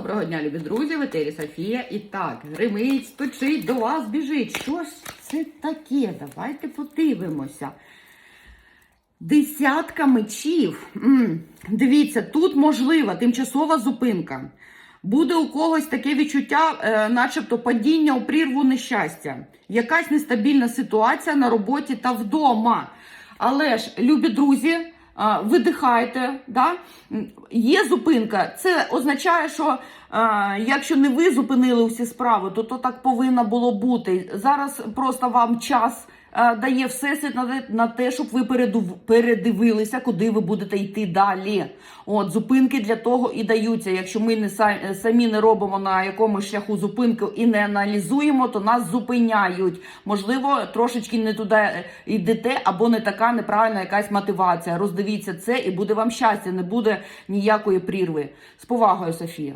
Доброго дня, любі друзі, в етері Софія. І так, гримить, стучить, до вас біжить. Що ж це таке? Давайте подивимося. Десятка мечів. м Дивіться, тут можлива тимчасова зупинка. Буде у когось таке відчуття, е, начебто падіння у прірву нещастя. Якась нестабільна ситуація на роботі та вдома. Але ж, любі друзі, видихайте, да? Є зупинка. Це означає, що якщо не ви зупинили усі справи, то то так повинно було бути. Зараз просто вам час дає всесвіт на, те- щоб ви передивилися, куди ви будете йти далі. От зупинки для того і даються. Якщо ми не самі не робимо на якомусь шляху зупинку і не аналізуємо, то нас зупиняють. Можливо, трошечки не туди е, йдете, або не така неправильна якась мотивація. Роздивіться це, і буде вам щастя, не буде ніякої прірви. З повагою, Софія.